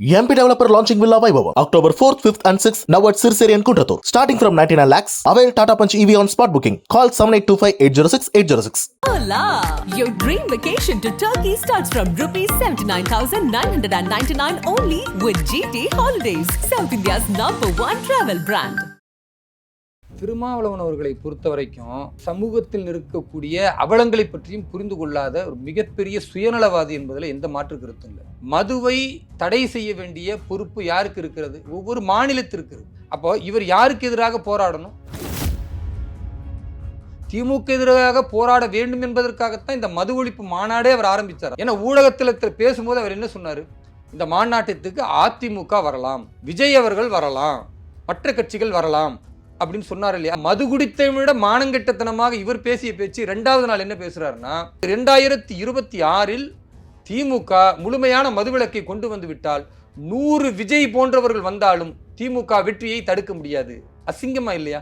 MP Developer launching villa Vaibhava October fourth fifth and six now at Siruseri and Kundrathur starting from 99 lakhs. Lakhs avail Tata Punch EV on spot booking call seven eight two five eight zero six eight zero Hola! Your dream vacation to Turkey starts from rupees 79,999 only with GT Holidays, South India's number one travel brand. Thirumavalavan அவர்களை பொறுத்த வரைக்கும் சமூகத்தில் இருக்கக்கூடிய அவலங்களை பற்றியும் புரிந்து கொள்ளாத ஒரு மிகப்பெரிய சுயநலவாதி என்பதில் எந்த மாற்று கருத்தும் இல்லை. மதுவை தடை செய்ய வேண்டிய பொறுப்பு யாருக்கு இருக்கிறது? ஒவ்வொரு மாநிலத்திற்கு அப்போ இவர் யாருக்கு எதிராக போராடணும்? திமுக எதிராக போராட வேண்டும் என்பதற்காகத்தான் இந்த மது ஒழிப்பு மாநாடே அவர் ஆரம்பித்தார் ஏன்னா ஊடகத்தில் பேசும்போது அவர் என்ன சொன்னார்? இந்த மாநாட்டத்துக்கு அதிமுக வரலாம் விஜய் அவர்கள் வரலாம் மற்ற கட்சிகள் வரலாம் அப்படின்னு சொன்னார் இல்லையா? மது குடித்தை விட மானங்கெட்டத்தனமாக இவர் பேசிய பேச்சு ரெண்டாவது நாள் என்ன பேசுறாருன்னா ரெண்டாயிரத்தி இருபத்தி ஆறில் திமுக முழுமையான மதுவிலக்கை கொண்டு வந்து விட்டால் நூறு விஜய் போன்றவர்கள் வந்தாலும் திமுக வெற்றியை தடுக்க முடியாது. அசிங்கமா இல்லையா?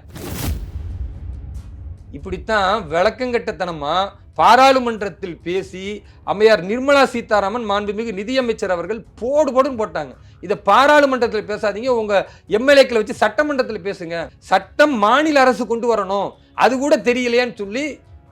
இப்படித்தான் விளக்கங்கட்டத்தனமாக பாராளுமன்றத்தில் பேசி அம்மையார் நிர்மலா சீதாராமன் மாண்புமிகு நிதியமைச்சர் அவர்கள் போடு போடுன்னு போட்டாங்க. இதை பாராளுமன்றத்தில் பேசாதீங்க உங்கள் எம்எல்ஏக்களை வச்சு சட்டமன்றத்தில் பேசுங்க. சட்டம் மாநில அரசு கொண்டு வரணும். அது கூட தெரியலையான்னு சொல்லி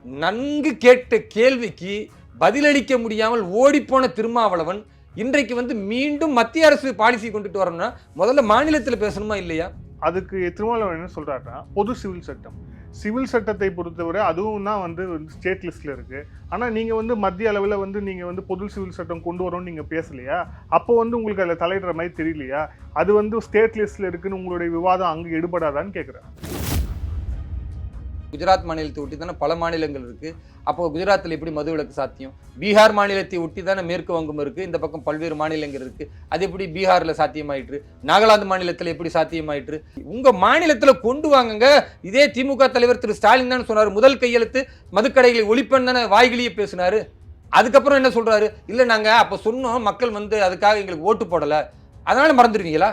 நன்கு கேட்ட கேள்விக்கு பதிலளிக்க முடியாமல் ஓடிப்போன திருமாவளவன் இன்றைக்கு வந்து மீண்டும் மத்திய அரசு பாலிசி கொண்டுட்டு வரணும்னா முதல்ல மாநிலத்தில் பேசணுமா இல்லையா? அதுக்கு திருமாவளவன் என்ன சொல்றாருன்னா பொது சிவில் சட்டம். சிவில் சட்டத்தை பொறுத்தவரை அதுவும் தான் வந்து ஸ்டேட் லிஸ்ட்டில் இருக்குது ஆனால் நீங்கள் வந்து மத்திய அளவில் வந்து நீங்கள் வந்து பொது சிவில் சட்டம் கொண்டு வரோம்னு நீங்கள் பேசலையா? அப்போ வந்து உங்களுக்கு அதில் தலையிடுற மாதிரி தெரியலையா? அது வந்து ஸ்டேட் லிஸ்ட்டில் இருக்குன்னு உங்களுடைய விவாதம் அங்கே எடுபடாதான்னு கேட்குறேன் குஜராத் மாநிலத்தை ஒட்டி தானே பல மாநிலங்கள் இருக்குது அப்போ குஜராத்தில் எப்படி மதுவிலக்கு சாத்தியம்? பீகார் மாநிலத்தை ஒட்டி தானே மேற்கு வங்கம் இருக்குது இந்த பக்கம் பல்வேறு மாநிலங்கள் இருக்குது அது எப்படி பீகாரில் சாத்தியமாயிற்று? நாகாலாந்து மாநிலத்தில் எப்படி சாத்தியமாயிற்று? உங்கள் மாநிலத்தில் கொண்டு வாங்குங்க. இதே திமுக தலைவர் திரு ஸ்டாலின் தான் சொன்னார். முதல் கையெழுத்து மதுக்கடைகளை ஒழிப்பன் தானே வாய்கிலேயே பேசினாரு. அதுக்கப்புறம் என்ன சொல்கிறாரு இல்லை நாங்கள் அப்போ சொன்னோம். மக்கள் வந்து அதுக்காக எங்களுக்கு ஓட்டு போடலை. அதனால மறந்துடுவீங்களா?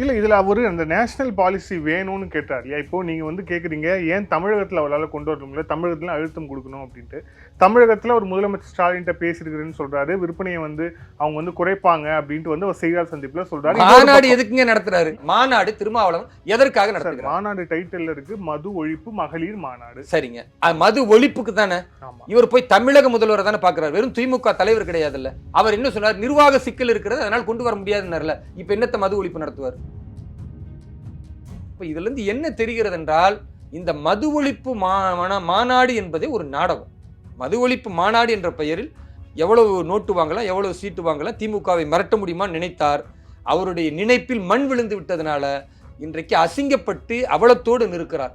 இல்லை இதில் அவர் அந்த நேஷனல் பாலிசி வேணும்னு கேட்டார். இல்லையா இப்போ நீங்கள் வந்து கேட்குறீங்க ஏன் தமிழகத்தில் அவரால் கொண்டு வர முடியல தமிழகத்துல அழுத்தம் கொடுக்கணும் அப்படின்ட்டு. தமிழகத்துல ஒரு முதலமைச்சர் ஸ்டாலின்ட்ட பேசியிருக்கிறேன்னு சொல்றாரு. விற்பனையை வந்து அவங்க வந்து குறைப்பாங்க அப்படின்ட்டு வந்து ஒரு செய்தியாளர் சந்திப்புல சொல்றாரு. மாநாடு எதுக்குங்க நடத்துறாரு? மாநாடு திருமாவளவன் எதற்காக சார், நடத்துகிறார்? மாநாடு டைட்டில் இருக்கு மது ஒழிப்பு மகளிர் மாநாடு. சரிங்க. மது ஒழிப்புக்கு தானே? இவர் போய் தமிழக முதல்வரை தானே பாக்குறாரு வெறும் திமுக தலைவர் கிடையாதுல்ல. அவர் என்ன சொன்னார் நிர்வாக சிக்கல் இருக்கிறது அதனால கொண்டு வர முடியாதுன்னார்ல. இப்ப என்னத்த மது ஒழிப்பு நடத்துவார்? இப்ப இதுல இருந்து என்ன தெரிகிறது என்றால் இந்த மது ஒழிப்பு மாநாடு என்பதே ஒரு நாடகம். மது ஒழிப்பு மாநாடு என்ற பெயரில் எவ்வளவு நோட்டு வாங்கலாம் எவ்வளவு சீட்டு வாங்கலாம் திமுகவை மிரட்ட முடியுமான்னு நினைத்தார். அவருடைய நினைப்பில் மண் விழுந்து விட்டதனால இன்றைக்கு அசிங்கப்பட்டு அவலத்தோடு நிற்கிறார்.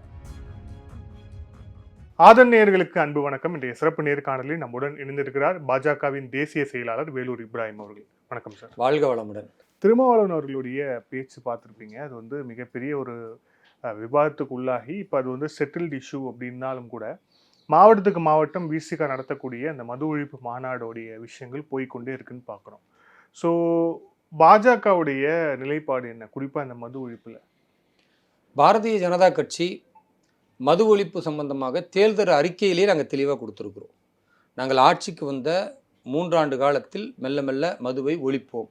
ஆதன் நேயர்களுக்கு அன்பு வணக்கம். இன்றைய சிறப்பு நேர்காணலில் நம்முடன் இணைந்திருக்கிறார் பாஜகவின் தேசிய செயலாளர் வேலூர் இப்ராஹிம் அவர்கள். வணக்கம் சார். வாழ்க வளமுடன். திருமாவளவன் அவர்களுடைய பேச்சு பார்த்துருப்பீங்க. அது வந்து மிகப்பெரிய ஒரு விவாதத்துக்கு உள்ளாகி இப்போ அது வந்து செட்டில்டு இஷ்யூ அப்படின்னாலும் கூட மாவட்டத்துக்கு மாவட்டம் விசிகா நடத்தக்கூடிய அந்த மது ஒழிப்பு மாநாடோடைய விஷயங்கள் போய்கொண்டே இருக்குன்னு பார்க்குறோம். ஸோ பாஜகவுடைய நிலைப்பாடு என்ன? குறிப்பாக இந்த மது ஒழிப்பில். பாரதிய ஜனதா கட்சி மது ஒழிப்பு சம்பந்தமாக தேர்தல் அறிக்கையிலேயே நாங்கள் தெளிவாக கொடுத்துருக்குறோம். நாங்கள் ஆட்சிக்கு வந்த மூன்றாண்டு காலத்தில் மெல்ல மெல்ல மதுவை ஒழிப்போம்.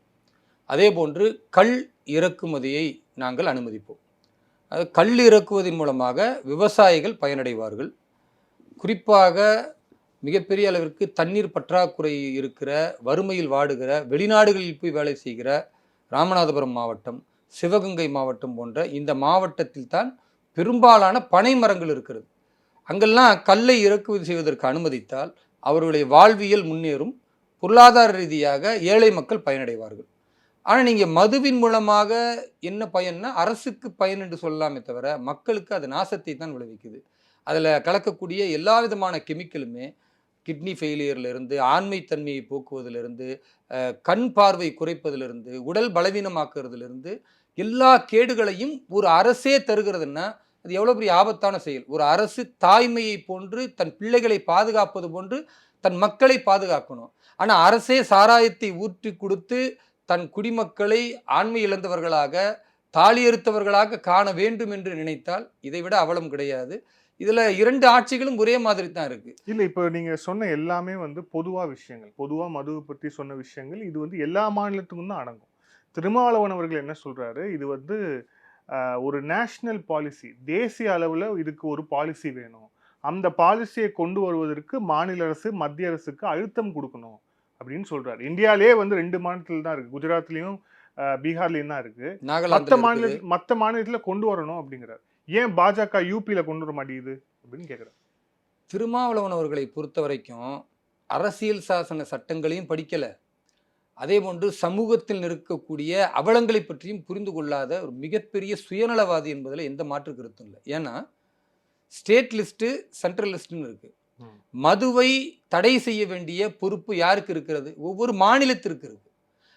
அதே போன்று கல் இறக்குமதியை நாங்கள் அனுமதிப்போம். அது கல் இறக்குவதன் மூலமாக விவசாயிகள் பயனடைவார்கள். குறிப்பாக மிகப்பெரிய அளவிற்கு தண்ணீர் பற்றாக்குறை இருக்கிற வறுமையில் வாடுகிற வெளிநாடுகளில் போய் வேலை செய்கிற ராமநாதபுரம் மாவட்டம் சிவகங்கை மாவட்டம் போன்ற இந்த மாவட்டத்தில் தான் பெரும்பாலான பனை மரங்கள் இருக்கிறது. அங்கெல்லாம் கல்லை இறக்குமதி செய்வதற்கு அனுமதித்தால் அவர்களுடைய வாழ்வியல் முன்னேறும் பொருளாதார ரீதியாக ஏழை மக்கள் பயனடைவார்கள். ஆனால் நீங்கள் மதுவின் மூலமாக என்ன பயன்னா அரசுக்கு பயன் என்று சொல்லலாமே தவிர மக்களுக்கு அது நாசத்தை தான் விளைவிக்குது. அதில் கலக்கக்கூடிய எல்லா விதமான கெமிக்கலுமே கிட்னி ஃபெயிலியர்லேருந்து ஆண்மைத்தன்மையை போக்குவதிலிருந்து கண் பார்வை குறைப்பதிலிருந்து உடல் பலவீனமாக்குறதுலேருந்து எல்லா கேடுகளையும் ஒரு அரசே தருகிறதுன்னா அது எவ்வளோ பெரிய ஆபத்தான செயல். ஒரு அரசு தாய்மையை போன்று தன் பிள்ளைகளை பாதுகாப்பது போன்று தன் மக்களை பாதுகாக்கணும். ஆனால் அரசே சாராயத்தை ஊற்றி கொடுத்து தன் குடிமக்களை ஆண்மை இழந்தவர்களாக தாலியறுத்தவர்களாக காண வேண்டும் என்று நினைத்தால் இதைவிட அவலம் கிடையாது. இதுல இரண்டு ஆட்சிகளும் ஒரே மாதிரி தான் இருக்கு. இல்ல இப்போ நீங்க சொன்ன எல்லாமே வந்து பொதுவா விஷயங்கள். பொதுவா மதுவை பற்றி சொன்ன விஷயங்கள். இது வந்து எல்லா மாநிலத்துக்கும் தான் அடங்கும். திருமாவளவன் அவர்கள் என்ன சொல்றாரு? இது வந்து ஒரு நேஷனல் பாலிசி தேசிய அளவுல இதுக்கு ஒரு பாலிசி வேணும். அந்த பாலிசியை கொண்டு வருவதற்கு மாநில அரசு மத்திய அரசுக்கு அழுத்தம் கொடுக்கணும் அப்படின்னு சொல்றாரு. இந்தியாவிலே வந்து ரெண்டு மாநிலத்தில் தான் இருக்கு. குஜராத்லயும் பீகார்லயும் தான் இருக்கு. நாகாலாந்து மாநில மத்த மாநிலத்துல கொண்டு வரணும் அப்படிங்கிறார். ஏன் பாஜக யூபியில கொண்டு வர மாட்டேங்குது அப்படின்னு கேக்குறாரு திருமாவளவன் அவர்களை பொறுத்த வரைக்கும் அரசியல் சாசன சட்டங்களையும் படிக்கல. அதே போன்று சமூகத்தில் இருக்கக்கூடிய அவலங்களை பற்றியும் புரிந்து கொள்ளாத ஒரு மிகப்பெரிய சுயநலவாதி என்பதில் எந்த மாற்று கருத்தும் இல்லை. ஏன்னா ஸ்டேட் லிஸ்ட்டு சென்ட்ரல் லிஸ்ட்டுன்னு இருக்கு. ம். மதுவை தடை செய்ய வேண்டிய பொறுப்பு யாருக்கு இருக்கிறது? ஒவ்வொரு மாநிலத்திற்கு இருக்கு.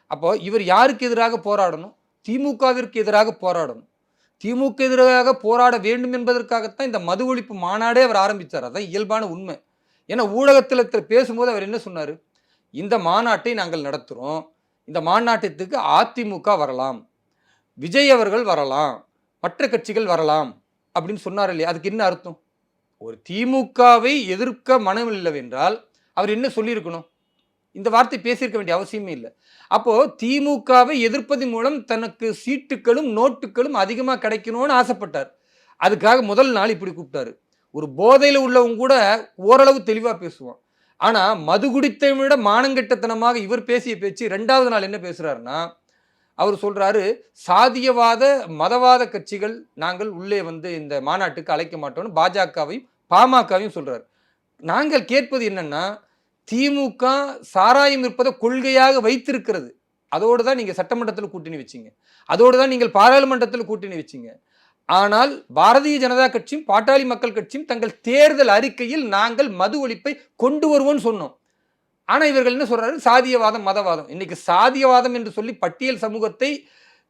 அப்போ இவர் யாருக்கு எதிராக போராடணும்? திமுகவிற்கு எதிராக போராடணும். திமுக எதிராக போராட வேண்டும் என்பதற்காகத்தான் இந்த மது ஒழிப்பு மாநாடே அவர் ஆரம்பித்தார் அதான் இயல்பான உண்மை. ஏன்னா ஊடகத்தில் பேசும்போது அவர் என்ன சொன்னார்? இந்த மாநாட்டை நாங்கள் நடத்துகிறோம் இந்த மாநாட்டத்துக்கு அதிமுக வரலாம். விஜய் அவர்கள் வரலாம். மற்ற கட்சிகள் வரலாம். அப்படின்னு சொன்னார் இல்லையா? அதுக்கு என்ன அர்த்தம்? ஒரு திமுகவை எதிர்க்க மனமில்லவென்றால் அவர் என்ன சொல்லியிருக்கணும்? இந்த வார்த்தை பேசியிருக்க வேண்டிய அவசியமே இல்லை. அப்போது திமுகவை எதிர்ப்பதன் மூலம் தனக்கு சீட்டுகளும் நோட்டுகளும் அதிகமாக கிடைக்கணும்னு ஆசைப்பட்டார். அதுக்காக முதல் நாள் இப்படி கூப்பிட்டாரு. ஒரு போதையில் உள்ளவங்க கூட ஓரளவு தெளிவாக பேசுவான். ஆனால் மது குடித்தை விட மானங்கெட்டத்தனமாக இவர் பேசிய பேச்சு ரெண்டாவது நாள் என்ன பேசுகிறாருன்னா அவர் சொல்கிறாரு சாதியவாத மதவாத கட்சிகள் நாங்கள் உள்ளே வந்து இந்த மாநாட்டுக்கு அழைக்க மாட்டோம்னு பாஜகவையும் பாமகவையும் சொல்கிறார் நாங்கள் கேட்பது என்னன்னா திமுக சாராயம் இருப்பதை கொள்கையாக வைத்திருக்கிறது. அதோடு தான் நீங்கள் சட்டமன்றத்தில் கூட்டணி வச்சிங்க. அதோடு தான் நீங்கள் பாராளுமன்றத்தில் கூட்டணி வச்சிங்க. ஆனால் பாரதிய ஜனதா கட்சியும் பாட்டாளி மக்கள் கட்சியும் தங்கள் தேர்தல் அறிக்கையில் நாங்கள் மது ஒழிப்பை கொண்டு வருவோம்னு சொன்னோம். ஆனால் இவர்கள் என்ன சொல்கிறாரு சாதியவாதம் மதவாதம். இன்னைக்கு சாதியவாதம் என்று சொல்லி பட்டியல் சமூகத்தை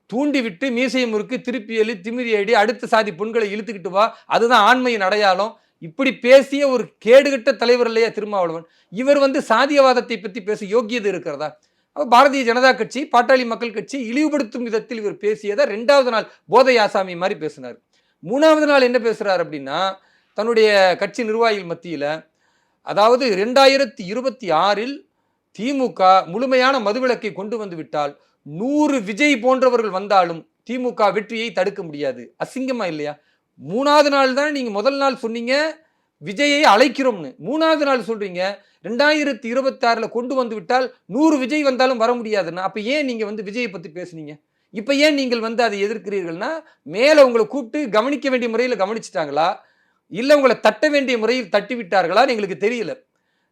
தூண்டிவிட்டு மீசையை முறுக்கு திருப்பி எழு திமிரி அடி அடுத்த சாதி பெண்களை இழுத்துக்கிட்டு வா அதுதான் ஆண்மையின் அடையாளம். இப்படி பேசிய ஒரு கேடுகட்ட தலைவர் இல்லையா திருமாவளவன்? இவர் வந்து சாதியவாதத்தை பற்றி பேச யோக்கியது இருக்கிறதா? பாரதிய ஜனதா கட்சி பாட்டாளி மக்கள் கட்சி இழிவுபடுத்தும் விதத்தில் இவர் பேசியதை ரெண்டாவது நாள் போதை ஆசாமி மாதிரி பேசினார். மூணாவது நாள் என்ன பேசுகிறார் அப்படின்னா தன்னுடைய கட்சி நிர்வாகிகள் மத்தியில் அதாவது ரெண்டாயிரத்தி இருபத்தி ஆறில் திமுக முழுமையான மதுவிலக்கை கொண்டு வந்து விட்டால் நூறு விஜய் போன்றவர்கள் வந்தாலும் திமுக வெற்றியை தடுக்க முடியாது. அசிங்கமா இல்லையா? மூணாவது நாள் தான் நீங்கள் முதல் நாள் சொன்னீங்க? விஜயை அழைக்கிறோம்னு. மூணாவது நாள் சொல்கிறீங்க ரெண்டாயிரத்தி இருபத்தாறில் கொண்டு வந்து விட்டால் நூறு விஜய் வந்தாலும் வர முடியாதுன்னா அப்போ ஏன் நீங்கள் வந்து விஜயை பற்றி பேசுனீங்க? இப்போ ஏன் நீங்கள் வந்து அதை எதிர்க்கிறீர்கள்னா மேலே உங்களை கூப்பிட்டு கவனிக்க வேண்டிய முறையில் கவனிச்சிட்டாங்களா? இல்லை உங்களை தட்ட வேண்டிய முறையில் தட்டி விட்டார்களான்னு எங்களுக்கு தெரியல.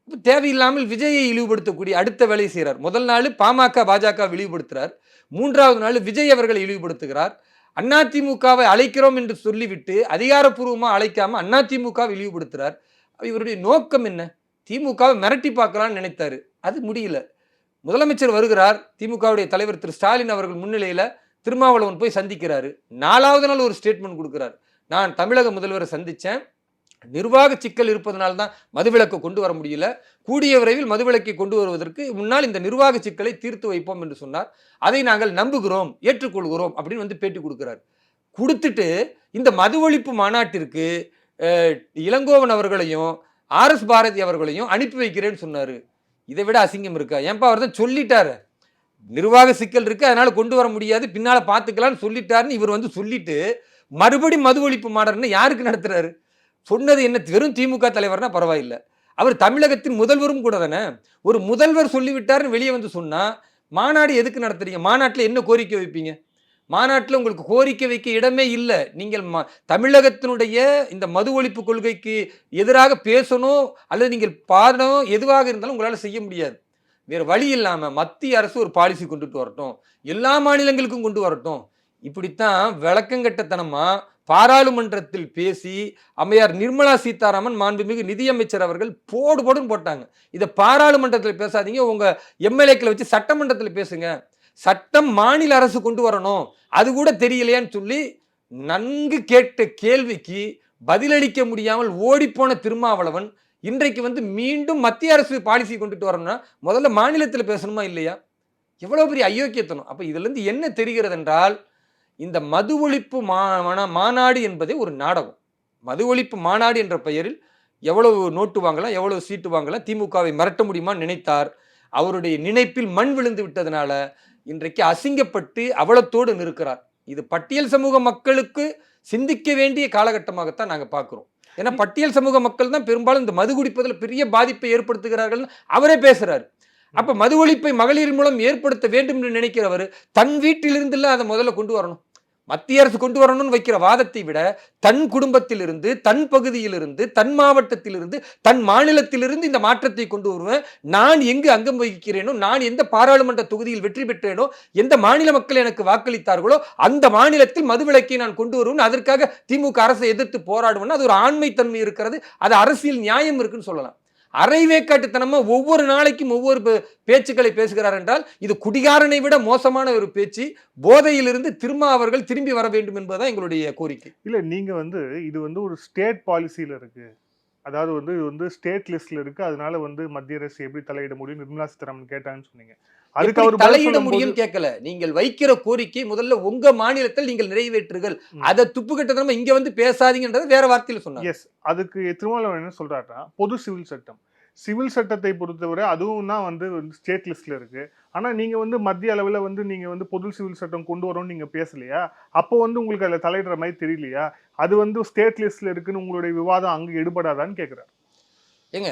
இப்போ தேவையில்லாமல் விஜயை இழிவுபடுத்தக்கூடிய அடுத்த வேலையை செய்கிறார் முதல் நாள் பாமக பாஜக இழிவுபடுத்துகிறார் மூன்றாவது நாள் விஜய் அவர்களை இழிவுபடுத்துகிறார். அதிமுகவை அழைக்கிறோம் என்று சொல்லிவிட்டு அதிகாரப்பூர்வமாக அழைக்காம அதிமுகவை இழிவுபடுத்துறார். இவருடைய நோக்கம் என்ன? திமுகவை மிரட்டி பார்க்கலாம்னு நினைத்தாரு. அது முடியல. முதலமைச்சர் வருகிறார். திமுகவுடைய தலைவர் திரு ஸ்டாலின் அவர்கள் முன்னிலையில் திருமாவளவன் போய் சந்திக்கிறாரு. நாலாவது நாள் ஒரு ஸ்டேட்மெண்ட் கொடுக்குறார். நான் தமிழக முதல்வரை சந்தித்தேன் நிர்வாக சிக்கல் இருப்பதனால தான் மதுவிலக்கு கொண்டு வர முடியல. கூடிய விரைவில் மதுவிலக்கை கொண்டு வருவதற்கு முன்னால் இந்த நிர்வாக சிக்கலை தீர்த்து வைப்போம் என்று சொன்னார். அதை நாங்கள் நம்புகிறோம் ஏற்றுக்கொள்கிறோம் அப்படின்னு வந்து பேட்டி கொடுக்குறாரு. கொடுத்துட்டு இந்த மது ஒழிப்பு மாநாட்டிற்கு இளங்கோவன் அவர்களையும் ஆர்எஸ் பாரதி அவர்களையும் அனுப்பி வைக்கிறேன்னு சொன்னார். இதை விட அசிங்கம் இருக்கா? ஏன்பா அவர் தான் சொல்லிட்டாரு. நிர்வாக சிக்கல் இருக்கு அதனால கொண்டு வர முடியாது பின்னால் பார்த்துக்கலான்னு சொல்லிட்டாருன்னு இவர் வந்து சொல்லிட்டு மறுபடி மது ஒழிப்பு மாநாடுன்னு யாருக்கு நடத்துறாரு? சொன்னது என்ன? வெறும் திமுக தலைவர்னா பரவாயில்லை. அவர் தமிழகத்தின் முதல்வரும் கூட தானே? ஒரு முதல்வர் சொல்லிவிட்டார்னு வெளியே வந்து சொன்னால் மாநாடு எதுக்கு நடத்துறீங்க? மாநாட்டில் என்ன கோரிக்கை வைப்பீங்க? மாநாட்டில் உங்களுக்கு கோரிக்கை வைக்க இடமே இல்லை. நீங்கள் ம தமிழகத்தினுடைய இந்த மது ஒழிப்பு கொள்கைக்கு எதிராக பேசணும் அல்லது நீங்கள் பாடணும் எதுவாக இருந்தாலும் உங்களால் செய்ய முடியாது. வேறு வழி இல்லாமல் மத்திய அரசு ஒரு பாலிசி கொண்டுட்டு வரட்டும். எல்லா மாநிலங்களுக்கும் கொண்டு வரட்டும். இப்படித்தான் விளக்கங்கட்டத்தனமாக பாராளுமன்றத்தில் பேசி அம்மையார் நிர்மலா சீதாராமன் மாண்புமிகு நிதியமைச்சர் அவர்கள் போடு போடுன்னு போட்டாங்க. இதை பாராளுமன்றத்தில் பேசாதீங்க. உங்கள் எம்எல்ஏக்களை வச்சு சட்டமன்றத்தில் பேசுங்க. சட்டம் மாநில அரசு கொண்டு வரணும். அது கூட தெரியலையான்னு சொல்லி நன்கு கேட்ட கேள்விக்கு பதிலளிக்க முடியாமல் ஓடிப்போன திருமாவளவன் இன்றைக்கு வந்து மீண்டும் மத்திய அரசு பாலிசி கொண்டுட்டு வரணும்னா முதல்ல மாநிலத்தில் பேசணுமா இல்லையா? எவ்வளோ பெரிய அயோக்கியத்தனம். அப்போ இதுலேருந்து என்ன தெரிகிறது என்றால் இந்த மது ஒழிப்பு மா மன- மாநாடு என்பதே ஒரு நாடகம். மது ஒழிப்பு மாநாடு என்ற பெயரில் எவ்வளவு நோட்டு வாங்கலாம் எவ்வளவு சீட்டு வாங்கலாம் திமுகவை மிரட்ட முடியுமான்னு நினைத்தார். அவருடைய நினைப்பில் மண் விழுந்து விட்டதுனால இன்றைக்கு அசிங்கப்பட்டு அவலத்தோடு நிற்கிறார். இது பட்டியல் சமூக மக்களுக்கு சிந்திக்க வேண்டிய காலகட்டமாகத்தான் நாங்கள் பார்க்குறோம். ஏன்னா பட்டியல் சமூக மக்கள் தான் பெரும்பாலும் இந்த மது குடிப்பதில் பெரிய பாதிப்பை ஏற்படுத்துகிறார்கள் அவரே பேசுறாரு. அப்ப மது ஒழிப்பை மகளிர் மூலம் ஏற்படுத்த வேண்டும் என்று நினைக்கிறவர் தன் வீட்டிலிருந்துல அதை முதல்ல கொண்டு வரணும். மத்திய அரசு கொண்டு வரணும்னு வைக்கிற வாதத்தை விட தன் குடும்பத்திலிருந்து தன் பகுதியிலிருந்து தன் மாவட்டத்திலிருந்து தன் மாநிலத்திலிருந்து இந்த மாற்றத்தை கொண்டு வருவேன். நான் எங்கு அங்கம் வகிக்கிறேனோ நான் எந்த பாராளுமன்ற தொகுதியில் வெற்றி பெற்றேனோ எந்த மாநில மக்கள் எனக்கு வாக்களித்தார்களோ அந்த மாநிலத்தில் மதுவிலக்கை நான் கொண்டு வருவேன். அதற்காக திமுக அரசை எதிர்த்து போராடுவேன். அது ஒரு ஆண்மைத்தன்மை இருக்கிறது. அது அரசியல் நியாயம் இருக்குன்னு சொல்லலாம். அரைவேக்காட்டுத்தனமாக ஒவ்வொரு நாளைக்கும் ஒவ்வொரு பே- பேச்சுக்களை பேசுகிறார் என்றால் இது குடிகாரனை விட மோசமான ஒரு பேச்சு. போதையிலிருந்து திரும்ப அவர்கள் திரும்பி வர வேண்டும் என்பதுதான் எங்களுடைய கோரிக்கை. இல்லை நீங்கள் வந்து இது வந்து ஒரு ஸ்டேட் பாலிசியில் இருக்கு. அதாவது வந்து இது வந்து ஸ்டேட் லிஸ்ட்ல இருக்கு. அதனால வந்து மத்திய அரசு எப்படி தலையிட முடியும்? நிர்மலா சீதாராமன் கேட்டாங்கன்னு சொன்னீங்க. அதுக்கு அவர் தலையிட முடியும் கேட்கல. நீங்கள் வைக்கிற கோரிக்கை முதல்ல உங்க மாநிலத்தில் நீங்கள் நிறைவேற்றுகள். அதை துப்பு கட்டத்தனமா இங்க வந்து பேசாதீங்கன்றது வேற வார்த்தையில சொன்னாங்க எஸ் அதுக்கு திருமாவளவன் என்ன சொல்றாருன்னா பொது சிவில் சட்டம். சிவில் சட்டத்தை பொறுத்தவரை அதுவும் தான் வந்து ஸ்டேட் லிஸ்ட்ல இருக்கு. ஆனா நீங்க வந்து மத்திய அளவுல வந்து நீங்க வந்து பொது சிவில் சட்டம் கொண்டு வரோம்னு நீங்க பேசலையா? அப்போ வந்து உங்களுக்கு அதுல தலையிடுற மாதிரி தெரியலையா? அது வந்து ஸ்டேட் லிஸ்ட்ல இருக்குன்னு உங்களுடைய விவாதம் அங்க எடுபடாதான்னு கேக்குறாரு ஏங்க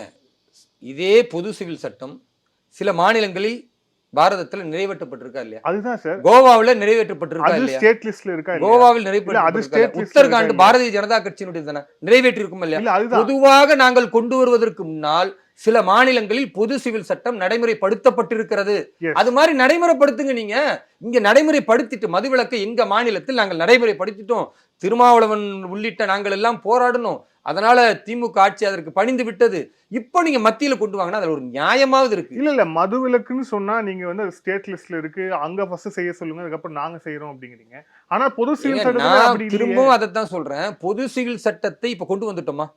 இதே பொது சிவில் சட்டம் சில மாநிலங்களில் பாரதத்துல நிறைவேற்றப்பட்டிருக்கா இல்லையா? அதுதான் சார். கோவாவுல நிறைவேற்றப்பட்டிருக்கா இல்லையா? ஸ்டேட் லிஸ்ட்ல இருக்கா? கோவாவில் நிறைவேற்றப்பட்டிருக்கா உத்தரகாண்ட் பாரதிய ஜனதா கட்சியினுடைய தானே? நிறைவேற்றி இருக்கும் இல்லையா பொதுவாக நாங்கள் கொண்டு வருவதற்கு முன்னால் சில மாநிலங்களில் பொது சிவில் சட்டம் நடைமுறைப்படுத்தப்பட்டிருக்கிறது. அது மாதிரி நடைமுறைப்படுத்துங்க நீங்க. இங்க நடைமுறைப்படுத்திட்டு மதுவிலக்கை எங்க மாநிலத்தில் நாங்கள் நடைமுறைப்படுத்திட்டோம். திருமாவளவன் உள்ளிட்ட நாங்கள் எல்லாம் போராடணும். அதனால திமுக ஆட்சி அதற்கு பணிந்து விட்டது. இப்போ நீங்க மத்தியில கொண்டு வாங்கினா அதுல ஒரு நியாயமாவது இருக்கு. இல்ல இல்ல. மது விலக்குன்னு சொன்னா நீங்க வந்து அது ஸ்டேட் லிஸ்ட்ல இருக்கு. அங்க ஃபர்ஸ்ட் செய்ய சொல்லுங்க. அதுக்கப்புறம் நாங்க செய்யறோம் அப்படிங்கிறீங்க. ஆனா பொது சிவில் இல்லையே. திரும்பவும் அதைத்தான் சொல்றேன். பொது சிவில் சட்டத்தை இப்ப கொண்டு வந்துட்டோமா?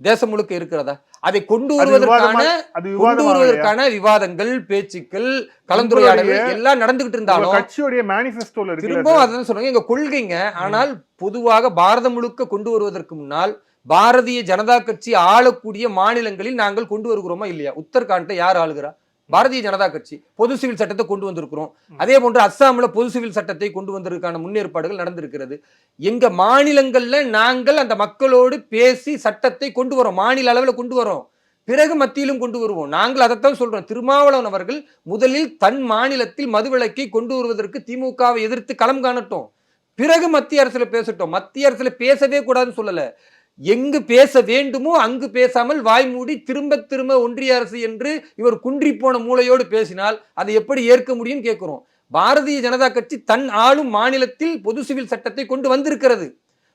தேசம் முழுக்க இருக்கிறதா? அதை கொண்டு அது வருவதற்கான அது கொண்டு வருவதற்கான விவாதங்கள் பேச்சுக்கள் கலந்துரையாடல்கள் எல்லாம் நடந்துகிட்டு இருந்தாலும் கட்சியுடைய மேனிஃபெஸ்டோல திரும்பவும் அதான் சொல்றாங்க எங்க கொள்கைங்க ஆனால் பொதுவாக பாரதம் முழுக்க கொண்டு வருவதற்கு முன்னால் பாரதிய ஜனதா கட்சி ஆளக்கூடிய மாநிலங்களில் நாங்கள் கொண்டு வருகிறோமா இல்லையா? உத்தரகாண்ட யார் ஆளுகிறா? பாரதிய ஜனதா கட்சி பொது சிவில் சட்டத்தை கொண்டு வந்திருக்கிறோம். அதே போன்று அஸ்ஸாம்ல பொது சிவில் சட்டத்தை கொண்டு வந்ததற்கான முன்னேற்பாடுகள் நடந்திருக்கிறது. எங்க மாநிலங்கள்ல நாங்கள் அந்த மக்களோடு பேசி சட்டத்தை கொண்டு வரோம். மாநில அளவில் கொண்டு வரோம். பிறகு மத்தியிலும் கொண்டு வருவோம். நாங்கள் அதைத்தான் சொல்றோம். திருமாவளவன் அவர்கள் முதலில் தன் மாநிலத்தில் மதுவிலக்கை கொண்டு வருவதற்கு திமுகவை எதிர்த்து களம் காணட்டும். பிறகு மத்திய அரசுல பேசட்டும். மத்திய அரசுல பேசவே கூடாதுன்னு சொல்லல. எங்கு பேச வேண்டுமோ அங்கு பேசாமல் வாய் மூடி திரும்ப திரும்ப ஒன்றிய அரசு என்று இவர் குன்றி போன மூளையோடு பேசினால் அதை எப்படி ஏற்க முடியும்னு கேட்குறோம். பாரதிய ஜனதா கட்சி தன் ஆளும் மாநிலத்தில் பொது சிவில் சட்டத்தை கொண்டு வந்திருக்கிறது.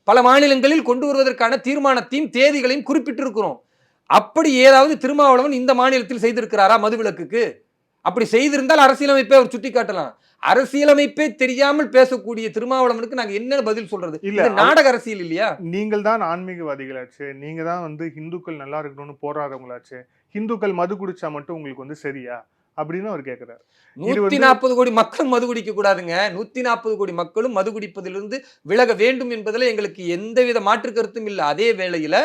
பல மாநிலங்களில் கொண்டு வருவதற்கான தீர்மானத்தையும் தேதிகளையும் குறிப்பிட்டிருக்கிறோம். அப்படி ஏதாவது திருமாவளவன் இந்த மாநிலத்தில் செய்திருக்கிறாரா மதுவிலக்குக்கு? அப்படி செய்திருந்தால் அரசியலமைப்பை அவர் சுட்டி காட்டலாம் அரசியலமைப்பே தெரியாமல் பேசக்கூடிய திருமாவளவனுக்கு நாங்க என்ன பதில் சொல்றது? இல்ல, நாடக அரசியல் இல்லையா? நீங்கள் தான் ஆன்மீகவாதிகளாச்சு நீங்க தான் வந்து இந்துக்கள் நல்லா இருக்கணும்னு போராடுறவங்களாச்சு இந்துக்கள் மது குடிச்சா மட்டும் உங்களுக்கு வந்து சரியா? அப்படின்னு அவர் கேக்குறாரு. இது நூத்தி நாற்பது கோடி மக்கள் மது குடிக்க கூடாதுங்க. நூத்தி நாற்பது கோடி மக்களும் மது குடிப்பதிலிருந்து விலக வேண்டும் என்பதில் எங்களுக்கு எந்தவித மாற்று கருத்தும் இல்லை. அதே வேளையில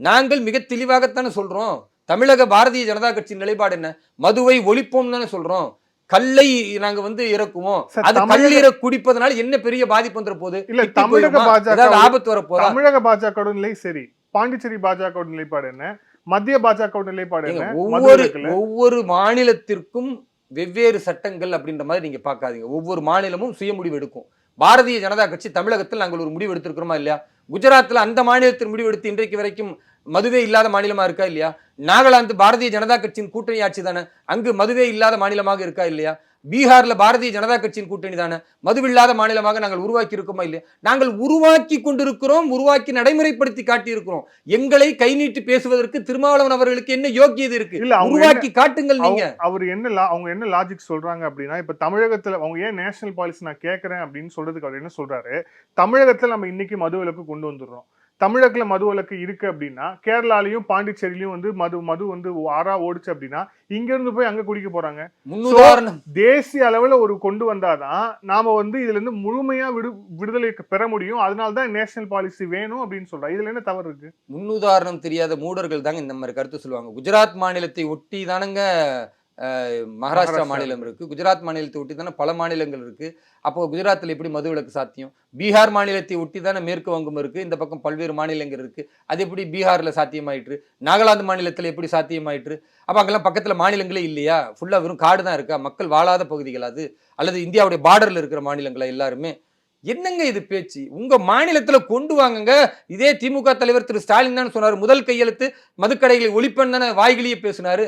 நாங்கள் மிக தெளிவாகத்தானே சொல்றோம். தமிழக பாரதிய ஜனதா கட்சியின் நிலைப்பாடு என்ன? மதுவை ஒழிப்போம் தானே சொல்றோம். கல்லை நாங்க வந்து இறக்குவோம் அது கல்லீர குடிப்பதனால என்ன பெரிய பாதிப்பு வந்துற போகுது இல்ல, தமிழக? பாஜக ஆபத்து வரப்போதா தமிழக பாஜக நிலை சரி. பாண்டிச்சேரி பாஜக நிலைப்பாடு என்ன? மத்திய பாஜக நிலைப்பாடு என்ன? ஒவ்வொரு ஒவ்வொரு மாநிலத்திற்கும் வெவ்வேறு சட்டங்கள் அப்படின்ற மாதிரி நீங்க பார்க்காதீங்க. ஒவ்வொரு மாநிலமும் சுய முடிவு எடுக்கும். பாரதிய ஜனதா கட்சி தமிழகத்தில் நாங்கள் ஒரு முடிவு எடுத்திருக்கிறோமா இல்லையா? குஜராத்ல அந்த மாநிலத்தில் முடிவு எடுத்து இன்றைக்கு வரைக்கும் மதுவே இல்லாத மாநிலமா இருக்கா இல்லையா? நாகாலாந்து பாரதிய ஜனதா கட்சியின் கூட்டணி ஆட்சி தானே? அங்கு மதுவே இல்லாத மாநிலமாக இருக்கா இல்லையா? பீகார்ல பாரதிய ஜனதா கட்சியின் கூட்டணி தானே? மதுவில்லாத மாநிலமாக நாங்கள் உருவாக்கி இருக்கோமா இல்லையா? நாங்கள் உருவாக்கி கொண்டிருக்கிறோம் உருவாக்கி நடைமுறைப்படுத்தி காட்டியிருக்கிறோம். எங்களை கை நீட்டி பேசுவதற்கு திருமாவளவன் அவர்களுக்கு என்ன யோக்கியது இருக்கு? இல்ல, உருவாக்கி காட்டுங்கள் நீங்க. அவர் என்ன அவங்க என்ன லாஜிக் சொல்றாங்க அப்படின்னா இப்ப தமிழகத்துல அவங்க ஏன் நேஷனல் பாலிசி நான் கேட்கறேன் அப்படின்னு சொல்றதுக்கு அவர் என்ன சொல்றாரு? தமிழகத்துல நம்ம இன்னைக்கு மதுவிலக்கு கொண்டு வந்துடுறோம். தமிழகத்துல மது விலக்கு இருக்கு அப்படின்னா கேரளாலையும் பாண்டிச்சேரியிலயும் வந்து மது மது வந்து ஆறா ஓடுச்சு அப்படின்னா இங்க இருந்து போய் அங்க குடிக்க முன்னுதாரணம் தேசிய அளவுல ஒரு கொண்டு வந்தாதான் நாம வந்து இதுல இருந்து முழுமையா விடு விடுதலை பெற முடியும். அதனால தான் நேஷனல் பாலிசி வேணும் அப்படின்னு சொல்றேன் இதுல என்ன தவறு இருக்கு? முன்னுதாரணம் தெரியாத மூடர்கள் தாங்க இந்த மாதிரி கருத்து சொல்லுவாங்க. குஜராத் மாநிலத்தை ஒட்டி தானங்க மகாராஷ்டிரா மாநிலம் இருக்கு குஜராத் மாநிலத்தை ஒட்டி தானே பல மாநிலங்கள் இருக்கு. அப்போ குஜராத்தில் எப்படி மதுவிலக்கு சாத்தியம்? பீகார் மாநிலத்தை ஒட்டி தானே மேற்கு வங்கம் இருக்கு இந்த பக்கம் பல்வேறு மாநிலங்கள் இருக்கு. அது எப்படி பீகார்ல சாத்தியமாயிற்று? நாகாலாந்து மாநிலத்தில் எப்படி சாத்தியமாயிற்று? அப்போ அங்கெல்லாம் பக்கத்துல மாநிலங்களே இல்லையா? ஃபுல்லா வெறும் காடு தான் இருக்கா? மக்கள் வாழாத பகுதிகள் அது. அல்லது இந்தியாவுடைய பார்டர்ல இருக்கிற மாநிலங்களா எல்லாருமே? என்னங்க இது பேச்சு? உங்க மாநிலத்துல கொண்டு வாங்குங்க. இதே திமுக தலைவர் திரு ஸ்டாலின் தான் சொன்னாரு முதல் கையெழுத்து மதுக்கடைகளை ஒழிப்பன் தானே வாய்கிலேயே பேசினாரு.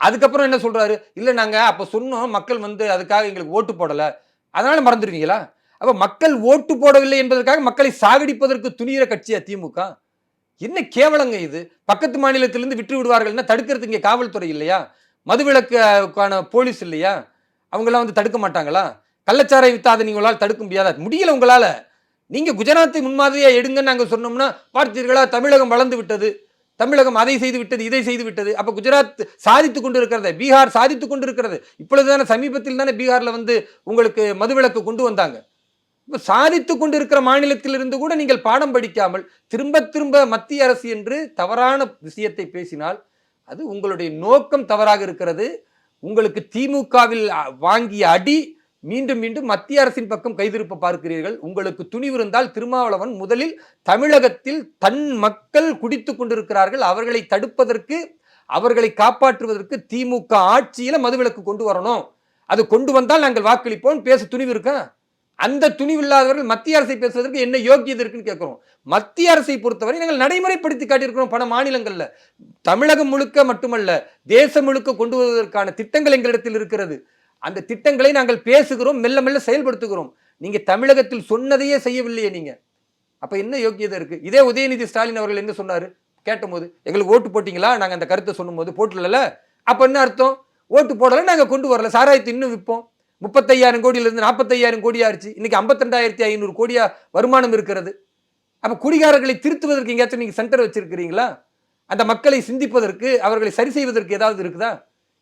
அதுக்கப்புறம் என்ன சொல்கிறாரு இல்லை நாங்கள் அப்போ சொன்னோம் மக்கள் வந்து அதுக்காக எங்களுக்கு ஓட்டு போடலை. அதனால் மறந்துடுவீங்களா? அப்போ மக்கள் ஓட்டு போடவில்லை என்பதற்காக மக்களை சாகடிப்பதற்கு துணியிற கட்சியா திமுக? என்ன கேவலங்க இது? பக்கத்து மாநிலத்திலிருந்து விட்டு விடுவார்கள்னா தடுக்கிறது இங்கே காவல்துறை இல்லையா? மதுவிலக்குக்கான போலீஸ் இல்லையா? அவங்களாம் வந்து தடுக்க மாட்டாங்களா? கள்ளச்சாரை வித்தாத நீங்களால் தடுக்க முடியாதா? முடியல உங்களால். நீங்கள் குஜராத்தை முன்மாதிரியாக எடுங்கன்னு நாங்கள் சொன்னோம்னா பார்த்தீர்களா? தமிழகம் வளர்ந்து விட்டது. தமிழகம் அதை செய்து விட்டது இதை செய்து விட்டது. அப்போ குஜராத் சாதித்து கொண்டு பீகார் சாதித்து கொண்டு இருக்கிறது இப்பொழுதுதானே சமீபத்தில் தானே பீகாரில் வந்து உங்களுக்கு மதுவிலக்கு கொண்டு வந்தாங்க. இப்போ சாதித்து கொண்டு இருக்கிற மாநிலத்திலிருந்து கூட நீங்கள் பாடம் படிக்காமல் திரும்ப திரும்ப மத்திய அரசு என்று தவறான விஷயத்தை பேசினால் அது உங்களுடைய நோக்கம் தவறாக இருக்கிறது. உங்களுக்கு திமுகவில் வாங்கிய அடி மீண்டும் மீண்டும் மத்திய அரசின் பக்கம் கைதிருப்ப பார்க்கிறீர்கள். உங்களுக்கு துணிவு இருந்தால் திருமாவளவன் முதலில் தமிழகத்தில் தன் மக்கள் குடித்து கொண்டிருக்கிறார்கள். அவர்களை தடுப்பதற்கு அவர்களை காப்பாற்றுவதற்கு திமுக ஆட்சியில மதுவிலக்கு கொண்டு வரணும். அது கொண்டு வந்தால் நாங்கள் வாக்களிப்போம். பேச துணிவு இருக்கேன் அந்த துணிவு இல்லாதவர்கள் மத்திய அரசை பேசுவதற்கு என்ன யோக்கியது இருக்குன்னு கேட்குறோம். மத்திய அரசை பொறுத்தவரை நாங்கள் நடைமுறைப்படுத்தி காட்டியிருக்கிறோம் பல மாநிலங்களில். தமிழகம் முழுக்க மட்டுமல்ல தேசம் முழுக்க கொண்டு வருவதற்கான திட்டங்கள் எங்களிடத்தில் இருக்கிறது. அந்த திட்டங்களை நாங்கள் பேசுகிறோம் மெல்ல மெல்ல செயல்படுத்துகிறோம். நீங்கள் தமிழகத்தில் சொன்னதையே செய்யவில்லையே நீங்கள் அப்போ என்ன யோக்கியதை இருக்குது இதே உதயநிதி ஸ்டாலின் அவர்கள் என்ன சொன்னார்? கேட்டபோது எங்களுக்கு ஓட்டு போட்டிங்களா? நாங்கள் அந்த கருத்தை சொல்லும்போது போட்டுல அப்போ என்ன அர்த்தம்? ஓட்டு போடல நாங்கள் கொண்டு வரல. சாராயத்தை இன்னும் விற்போம். முப்பத்தையாயிரம் கோடியிலேருந்து நாற்பத்தையாயிரம் கோடி ஆயிடுச்சு இன்றைக்கி ஐம்பத்தெண்டாயிரத்தி ஐநூறு கோடியாக வருமானம் இருக்கிறது. அப்போ குடிகாரர்களை திருத்துவதற்கு எங்கேயாச்சும் நீங்கள் சென்டர் வச்சுருக்கிறீங்களா? அந்த மக்களை சிந்திப்பதற்கு அவர்களை சரி செய்வதற்கு ஏதாவது இருக்குதா?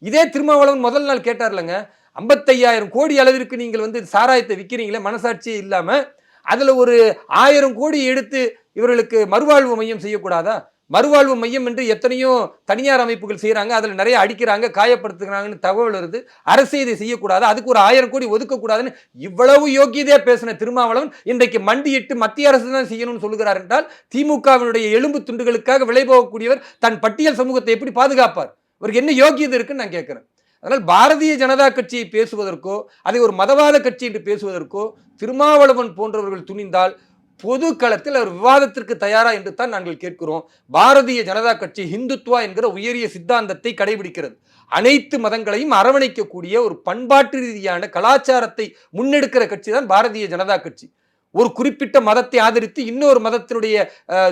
இதே திருமாவளவன் முதல் நாள் கேட்டார்லங்க ஐம்பத்தையாயிரம் கோடி அளவிற்கு நீங்கள் வந்து சாராயத்தை விற்கிறீங்களே மனசாட்சியே இல்லாமல் அதில் ஒரு ஆயிரம் கோடி எடுத்து இவர்களுக்கு மறுவாழ்வு மையம் செய்யக்கூடாதா? மறுவாழ்வு மையம் என்று எத்தனையோ தனியார் அமைப்புகள் செய்கிறாங்க அதில் நிறைய அடிக்கிறாங்க காயப்படுத்துகிறாங்கன்னு தகவல் வருது. அரசு இதை செய்யக்கூடாது? அதுக்கு ஒரு ஆயிரம் கோடி ஒதுக்கக்கூடாதுன்னு இவ்வளவு யோக்கியதையாக பேசின திருமாவளவன் இன்றைக்கு மண்டியிட்டு மத்திய அரசு தான் செய்யணும்னு சொல்லுகிறார் என்றால் திமுகவினுடைய எலும்பு துண்டுகளுக்காக விளைபோகக்கூடியவர் தன் பட்டியல் சமூகத்தை எப்படி பாதுகாப்பார்? இவருக்கு என்ன யோக்கியது இருக்குன்னு நான் கேட்குறேன். அதனால் பாரதிய ஜனதா கட்சியை பேசுவதற்கோ அதை ஒரு மதவாத கட்சி என்று பேசுவதற்கோ திருமாவளவன் போன்றவர்கள் துணிந்தால் பொது களத்தில் அவர் விவாதத்திற்கு தயாரா என்று தான் நாங்கள் கேட்கிறோம். பாரதிய ஜனதா கட்சி ஹிந்துத்வா என்கிற உயரிய சித்தாந்தத்தை கடைபிடிக்கிறது. அனைத்து மதங்களையும் அரவணைக்கக்கூடிய ஒரு பண்பாட்டு ரீதியான கலாச்சாரத்தை முன்னெடுக்கிற கட்சி தான் பாரதிய ஜனதா கட்சி. ஒரு குறிப்பிட்ட மதத்தை ஆதரித்து இன்னொரு மதத்தினுடைய